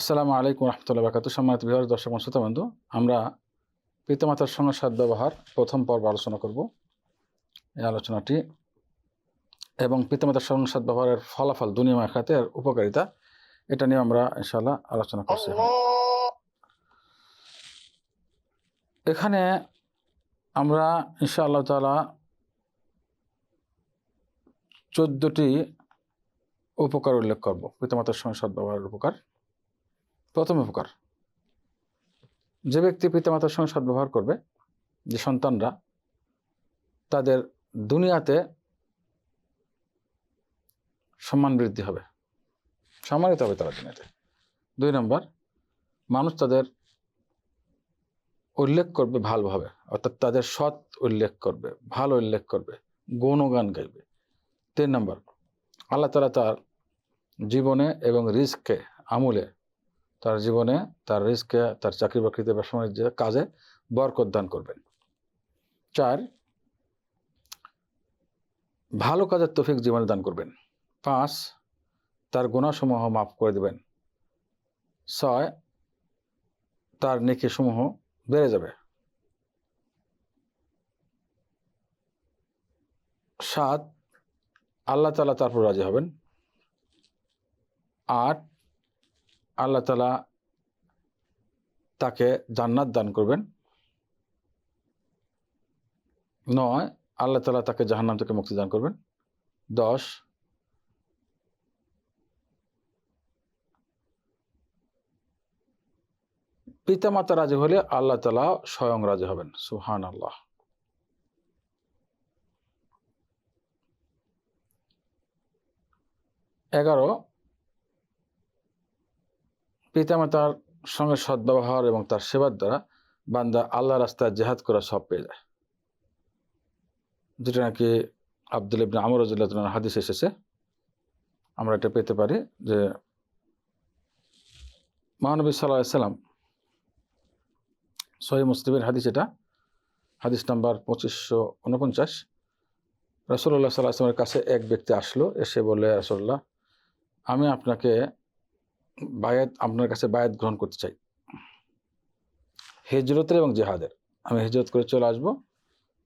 আসসালামু আলাইকুম রহমতুল্লাহ বাকাত সম্মানিত বিহার দর্শক শ্রোতা বন্ধু আমরা পিতামাতার সঙ্গে সাদ ব্যবহার প্রথম পর্ব আলোচনা করব। এই আলোচনাটি এবং পিতামাতার সঙ্গে সাদ ব্যবহারের ফলাফল দুনিয়া মাখাতে এর উপকারিতা এটা নিয়ে আমরা ইনশাল্লাহ আলোচনা করছি। এখানে আমরা ইনশাআল্লাহ তালা চোদ্দটি উপকার উল্লেখ করব পিতামাতার সঙ্গে সদ্ব্যবহারের উপকার। প্রথম উপকার, যে ব্যক্তি পিতামাতার সঙ্গে সদ্ব্যবহার করবে, যে সন্তানরা, তাদের দুনিয়াতে সম্মান বৃদ্ধি হবে, সম্মানিত হবে তারা দুনিয়াতে। দুই নম্বর, মানুষ তাদের উল্লেখ করবে ভালোভাবে, অর্থাৎ তাদের সৎ উল্লেখ করবে, ভালো উল্লেখ করবে, গুণগান গাইবে। তিন নম্বর, আল্লাহ তালা তার জীবনে এবং রিস্ককে আমলে তার জীবনে, তার রিস্কে, তার চাকরি বাকরিতে ব্যবসা বাণিজ্যে কাজে বরকত দান করবেন। চার, ভালো কাজের তফিক জীবনে দান করবেন। পাঁচ, তার গুণাসমূহ মাফ করে দেবেন। ছয়, তার নেকিসমূহ বেড়ে যাবে। সাত, আল্লাহ তালা তারপর রাজি হবেন। আট আল্লাহ তালা তাকে জান্নাত দান করবেন। নয়, আল্লাহ তালা তাকে জাহান্নাম থেকে মুক্তি দান করবেন। দশ, পিতামাতা রাজি হলে আল্লাহ তালা স্বয়ং রাজি হবেন। সুহান আল্লাহ এগারো পিতামাতার সঙ্গে সদ্ব্যবহার এবং তার সেবার দ্বারা বান্দা আল্লাহ রাস্তায় জেহাদ করা সব পেয়ে যায়। যেটা নাকি আব্দুল ইবনে আমর রাজুল্লাহ হাদিস এসেছে। আমরা এটা পেতে পারি যে মহানবী সাল্লাহ সাল্লাম সহি মুসলিমের হাদিস এটা। হাদিস নাম্বার পঁচিশশো উনপঞ্চাশ। রসল্লাহ সাল্লাহ আসলামের কাছে এক ব্যক্তি আসলো, এসে বলে রসল্লাহ আমি আপনাকে বায়াত আপনার কাছে বায়াত গ্রহণ করতে চাই। হেজরতের এবং জেহাদের। আমি হেজরত করে চলে আসব,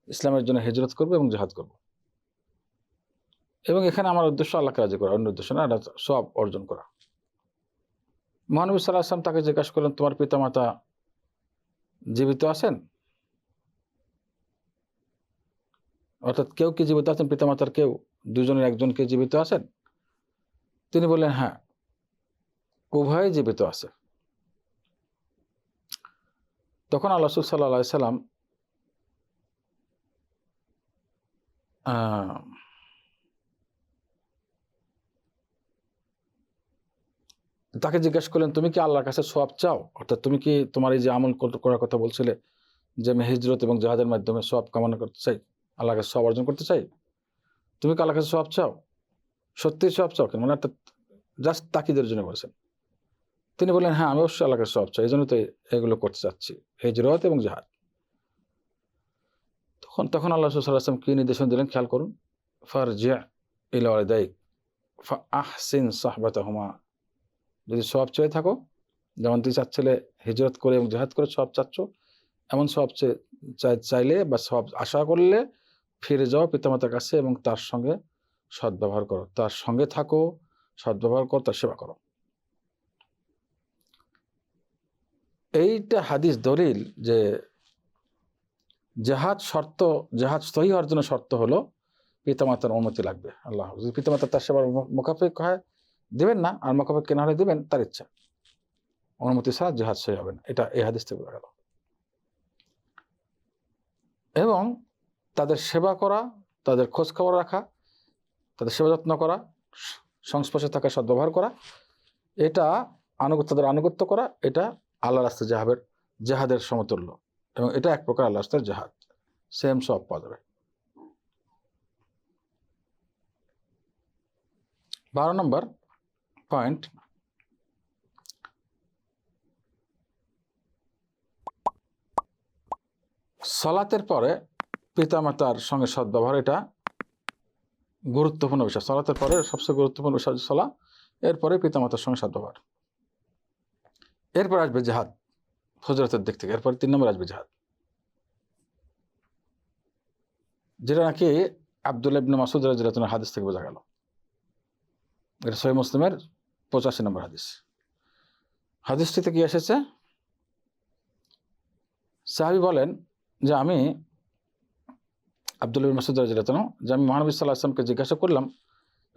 ইসলামের জন্য হেজরত করব এবং জেহাদ করব। এবং এখানে আমার উদ্দেশ্য আল্লাহকে রাজি করা, অন্য উদ্দেশ্য না সব অর্জন করা। মহানবী সাল্লাহ আসলাম তাকে জিজ্ঞাসা করলেন, তোমার পিতামাতা জীবিত আছেন? অর্থাৎ কেউ কি জীবিত আছেন? পিতামাতার কেউ? দুজনের একজন কে জীবিত আছেন? তিনি বললেন হ্যাঁ। উভয় জীবিত আছে। তখন আল্লাহ সাল্লাহ সাল্লাম তাকে জিজ্ঞাসা করলেন, তুমি কি আল্লাহর কাছে সব চাও? অর্থাৎ তুমি কি তোমার এই যে আমল করার কথা বলছিলে, যে আমি হিজরত এবং জাহাজের মাধ্যমে সব কামনা করতে চাই, আল্লাহর কাছে সব অর্জন করতে চাই? তুমি কি আল্লাহর কাছে সব চাও? সত্যি সব চাও কেন? মানে অর্থাৎ জাস্ট তাকিদের জন্য বলেছেন। তিনি বললেন হ্যাঁ আমি অবশ্যই আল্লাহকে সব চাই। এই জন্য তো এগুলো করতে চাচ্ছি। হিজরত এবং জাহাজ তখন তখন আল্লাহ সাল্লাম কি নির্দেশন দিলেন? খেয়াল করুন। ফার জিয়া ইলাইক ফা আহসিন সাহবাত হুমা যদি সব চেয়ে থাকো, যেমন তুই চাচ্ছিলে হিজরত করে এবং জেহাদ করে সব চাচ্ছ, এমন সব চেয়ে চাইলে বা সব আশা করলে ফিরে যাও পিতামাতার কাছে এবং তার সঙ্গে সদ্ব্যবহার করো। তার সঙ্গে থাকো, সদ্ব্যবহার করো, তার সেবা করো। এইটা হাদিস দলিল যে জেহাদ শর্ত, জেহাদ সহি হওয়ার জন্য শর্ত হলো পিতামাতার অনুমতি লাগবে। আল্লাহ যদি পিতামাতা তার সেবার মোকাফিক হয়, দেবেন না, আর মোকাফিক কেনা হলে দেবেন, তার ইচ্ছা। অনুমতি ছাড়া জেহাদ সহি হবে না। এটা এই হাদিস থেকে বোঝা গেল। এবং তাদের সেবা করা, তাদের খোঁজ খবর রাখা, তাদের সেবা যত্ন করা, সংস্পর্শে থাকা সদ্ব্যবহার করা, এটা আনুগত্য, তাদের আনুগত্য করা, এটা আল্লাহ রাস্তার জাহাবের জেহাদের সমতুল্য এবং এটা এক প্রকার আল্লাহ রাস্তার জাহাদ সেম সব পাওয়া যাবে। বারো নম্বর পয়েন্ট সলাতের পরে পিতামাতার সঙ্গে সদ্ব্যবহার, এটা গুরুত্বপূর্ণ বিষয়। সলাতের পরে সবচেয়ে গুরুত্বপূর্ণ বিষয় সলা। এরপরে পিতামাতার সঙ্গে সদ্ব্যবহার। এরপর আসবে জেহাদ ফজরতের দিক থেকে। এরপর তিন নম্বর আসবে জেহাদ। যেটা নাকি আবদুল্লাহ ইবনে মাসুদ রাজিয়াতুল্লাহ হাদিস থেকে বোঝা গেল। এটা সহি মুসলিমের পঁচাশি নম্বর হাদিস। হাদিসটিতে কি এসেছে? সাহাবি বলেন যে আমি আবদুল্লাহ মাসুদ রাজিয়াতুল্লাহ যে আমি মহানবী সাল্লাহ আসলামকে জিজ্ঞাসা করলাম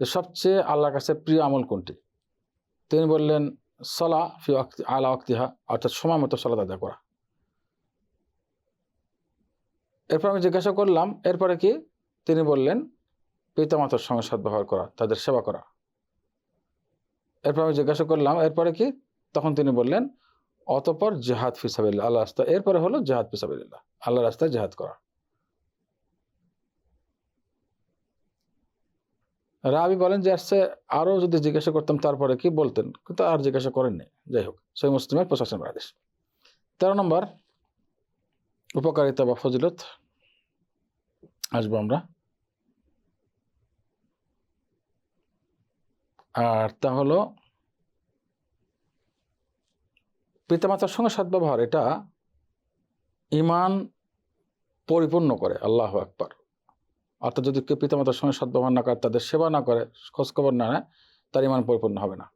যে সবচেয়ে আল্লাহর কাছে প্রিয় আমল কোনটি? তিনি বললেন সলা ফি আলা ওয়াক্তিহা, অর্থাৎ সময় মতো সলাত আদায় করা। এরপর আমি জিজ্ঞাসা করলাম, এরপরে কি? তিনি বললেন, পিতামাতার সঙ্গে সদ্ব্যবহার করা, তাদের সেবা করা। এরপর আমি জিজ্ঞাসা করলাম, এরপরে কি? তখন তিনি বললেন, অতপর জেহাদ ফিসাবিল্লা আল্লাহ রাস্তা, এরপরে হলো জেহাদ ফিসাবিল্লাহ আল্লাহ রাস্তায় জেহাদ করা। রাবি বলেন যে, আসছে, আরও যদি জিজ্ঞাসা করতাম তারপরে কি বলতেন? কিন্তু আর জিজ্ঞাসা করেননি যাই হোক, সেই মুসলিমের নম্বর আদেশ। তেরো নম্বর, উপকারিতা বা ফজিলত। আসব আমরা। আর তা হলো, পিতামাতার সঙ্গে সদ্ব্যবহার এটা ইমান পরিপূর্ণ করে, আল্লাহ আকবার। অর্থাৎ যদি কেউ পিতামাতার সঙ্গে সদ্ব্যবহার না করে, তাদের সেবা না করে, খোঁজখবর না নেয়, তার ইমান পরিপূর্ণ হবে না।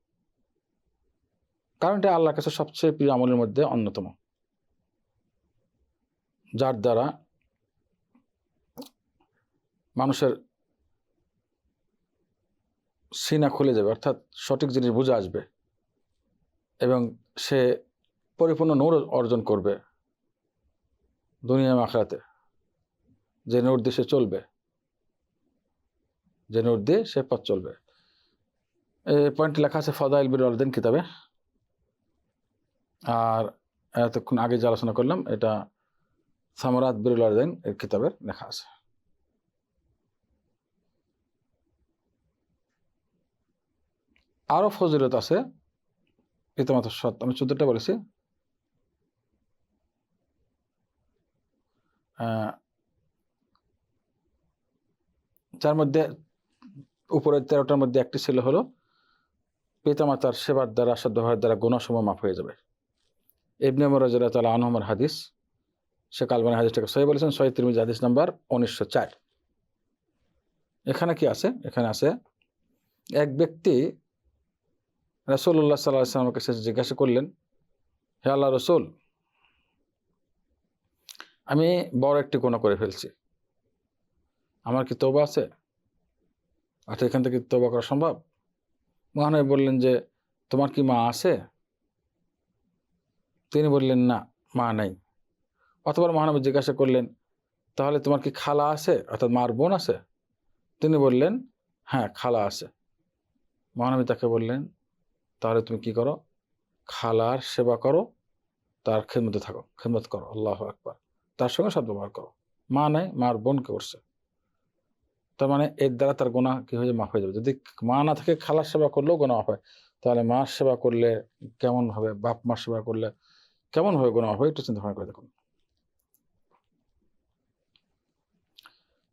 কারণ এটা আল্লাহর কাছে সবচেয়ে প্রিয় আমলের মধ্যে অন্যতম। যার দ্বারা মানুষের সিনা খুলে যাবে, অর্থাৎ সঠিক জিনিস বুঝে আসবে এবং সে পরিপূর্ণ নূর অর্জন করবে দুনিয়া আখড়াতে যে নূর দেশে চলবে। যে নূর দিয়ে সে পথ চলবে। পয়েন্ট লেখা আছে, ফদাইল বির আলদিন কিতাবে। আর এতক্ষণ আগে যে আলোচনা করলাম, এটা সামরাত বিরুল আলদিন এর কিতাবের লেখা আছে। আরও ফজিলত আছে পিতামাতা সৎ আমি চোদ্দটা বলেছি। যার মধ্যে উপরের তেরোটার মধ্যে একটি ছিল হলো পিতামাতার সেবার দ্বারা সদ্ব্যবহার দ্বারা গুণসমূহ মাফ হয়ে যাবে। ইবনে মরাজুল্লাহ তালা আনহমার হাদিস সে কালবানি হাদিসটাকে সহি বলেছেন, সহি তিরমিজ হাদিস নাম্বার উনিশশো চার। এখানে কি আছে? এখানে আছে, এক ব্যক্তি রসুল্লাহ সাল্লাহ সাল্লামের কাছে জিজ্ঞাসা করলেন, হে আল্লাহ রসুল, আমি বড় একটি গুণা করে ফেলছি। আমার কি তৌবা আছে? আচ্ছা এখান থেকে তৌবা করা সম্ভব? মহানবী বললেন যে, তোমার কি মা আছে? তিনি বললেন, না, মা নাই। অথবা মহানবী জিজ্ঞাসা করলেন, তাহলে তোমার কি খালা আছে? অর্থাৎ মার বোন আছে? তিনি বললেন হ্যাঁ খালা আছে। মহানবী তাকে বললেন, তাহলে তুমি কি করো? খালার সেবা করো, তার খেদমতে থাকো, খেদমত করো, আল্লাহ একবার তার সঙ্গে সদ্ব্যবহার করো। মা নাই, মার বোনকে করছে তার মানে এর দ্বারা তার গোনা কি হয়ে মাফ হয়ে যাবে। যদি মা না থাকে, খালার সেবা করলেও গোনা হয়। তাহলে মার সেবা করলে কেমন হবে? বাপ মার সেবা করলে কেমন হবে গোনা হবে? একটু চিন্তা ভাবনা করে দেখুন।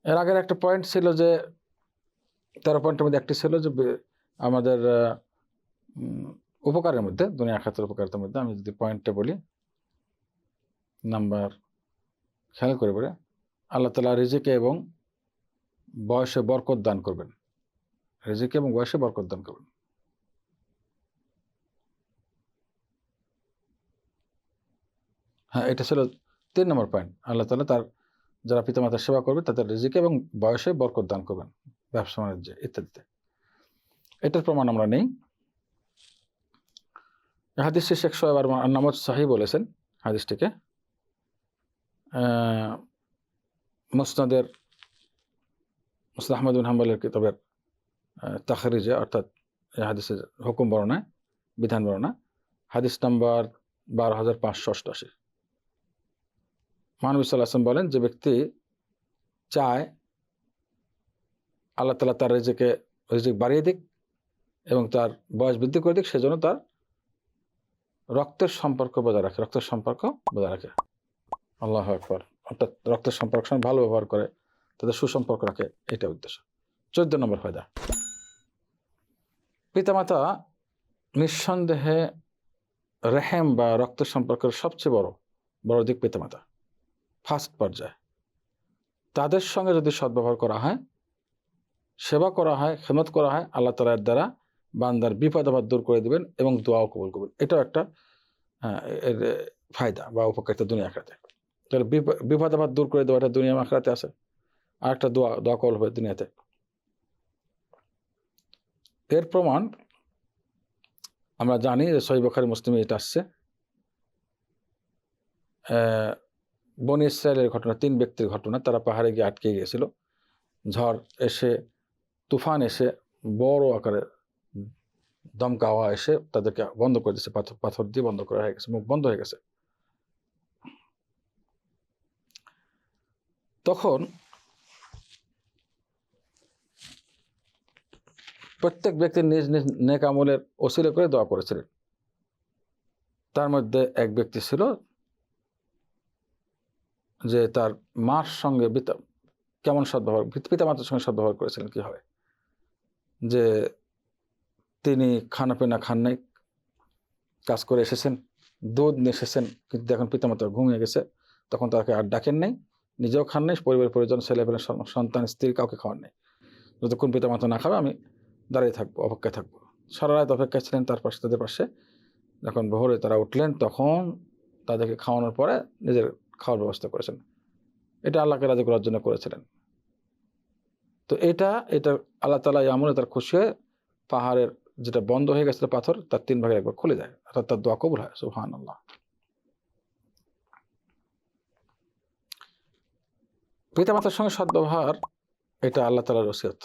এর আগের একটা পয়েন্ট ছিল যে, তেরো পয়েন্টের মধ্যে একটি ছিল যে আমাদের উপকারের মধ্যে, দুনিয়া খাতের উপকারিতার মধ্যে, আমি যদি পয়েন্টটা বলি নাম্বার খেয়াল করে পড়ে, আল্লাহ তালা রিজিকে এবং বয়সে বরকত দান করবেন। রিজিকে এবং বয়সে বরকত দান করবেন। হ্যাঁ এটা ছিল তিন নম্বর পয়েন্ট আল্লাহ তালা তার যারা পিতামাতার সেবা করবে, তাদের রিজিকে এবং বয়সে বরকত দান করবেন। ব্যবসা বাণিজ্যে ইত্যাদিতে। এটার প্রমাণ আমরা নেই। হাদিসটি শেখ সোহেব আর নামত সাহি বলেছেন হাদিসটিকে। মুসনাদের মুসলাদ আহমদ বিন হাম্বলের কিতাবের তাখরিজে, অর্থাৎ এই হাদিসের হুকুম বর্ণায় বিধান বর্ণনা, হাদিস নাম্বার বারো হাজার পাঁচশো অষ্টআশি। মহানবী সাল্লাহ আসলাম বলেন, যে ব্যক্তি চায় আল্লাহ তালা তার রেজেকে, রেজেক বাড়িয়ে দিক এবং তার বয়স বৃদ্ধি করে দিক, সেজন্য তার রক্তের সম্পর্ক বজায় রাখে, রক্তের সম্পর্ক বজায় রাখে। আল্লাহ একবার অর্থাৎ রক্তের সম্পর্ক সঙ্গে ভালো ব্যবহার করে। তাদের সুসম্পর্ক রাখে এটা উদ্দেশ্য। চোদ্দ নম্বর ফায়দা। পিতামাতা নিঃসন্দেহে রেহেম বা রক্ত সম্পর্কের সবচেয়ে বড় বড় দিক পিতামাতা। ফার্স্ট পর্যায়ে। তাদের সঙ্গে যদি সদ্ব্যবহার করা হয়, সেবা করা হয় খেমত করা হয়, আল্লাহ তালার দ্বারা বান্দার বিপদ আবার দূর করে দিবেন এবং দোয়াও কবুল করবেন। এটাও একটা ফায়দা বা উপকারিতা দুনিয়া আখড়াতে তাহলে বিপদ আবার দূর করে দেওয়া এটা দুনিয়া আখড়াতে আছে? আর একটা দোয়া দোয়া কবল হবে দুনিয়াতে। এর প্রমাণ আমরা জানি যে সহি বখারি মুসলিমে এটা আসছে। বনি ইসরায়েলের ঘটনা, তিন ব্যক্তির ঘটনা, তারা পাহাড়ে গিয়ে আটকে গিয়েছিল। ঝড় এসে, তুফান এসে, বড় আকারে দমকা হাওয়া এসে তাদেরকে বন্ধ করে দিয়েছে, পাথর পাথর দিয়ে বন্ধ করা হয়ে গেছে, মুখ বন্ধ হয়ে গেছে। তখন প্রত্যেক ব্যক্তি নিজ নিজ নেক আমলের ওসিলে করে দোয়া করেছিলেন। তার মধ্যে এক ব্যক্তি ছিল যে তার মার সঙ্গে কেমন সদ্ব্যবহার পিতামাতার সঙ্গে সদ্ব্যবহার করেছিলেন, কি হবে যে তিনি খানা পিনা খান নাই, কাজ করে এসেছেন, দুধ নিয়ে এসেছেন, কিন্তু এখন পিতামাতা ঘুমিয়ে গেছে, তখন তাকে আর ডাকেন নাই, নিজেও খান নাই পরিবার পরিজন ছেলে সন্তান, স্ত্রী কাউকে খাওয়ান নাই। যতক্ষণ পিতামাতা না খাবে, আমি দাঁড়িয়ে থাকব, অপেক্ষায় থাকব। সারা রাত অপেক্ষায় ছিলেন তার পাশে, তাদের পাশে। যখন ভোরে তারা উঠলেন, তখন তাদেরকে খাওয়ানোর পরে নিজের খাওয়ার ব্যবস্থা করেছেন। এটা আল্লাহকে রাজি করার জন্য করেছিলেন। তো এটা এটা আল্লাহ তালা আমলে তার খুশি হয়ে পাহাড়ের যেটা বন্ধ হয়ে গেছিল পাথর, তার তিন ভাগে একবার খুলে যায়। অর্থাৎ তার দোয়া কবুল হয় সুহান আল্লাহ পিতামাতার সঙ্গে সদ্ব্যবহার, এটা আল্লাহ তালার রসিয়ত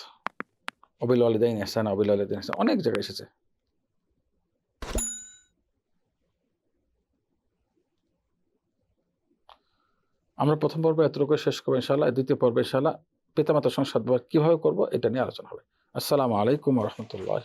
অবিল আলিদাইন এহসান অবিল আলিদাইন এহসান অনেক জায়গায় এসেছে। আমরা প্রথম পর্বে এতটুকু শেষ করব ইনশাল্লাহ দ্বিতীয় পর্বে ইনশাল্লাহ পিতামাতার সঙ্গে সদ্ব্যবহার কীভাবে করব এটা নিয়ে আলোচনা হবে। আসসালামু আলাইকুম রহমতুল্লাহ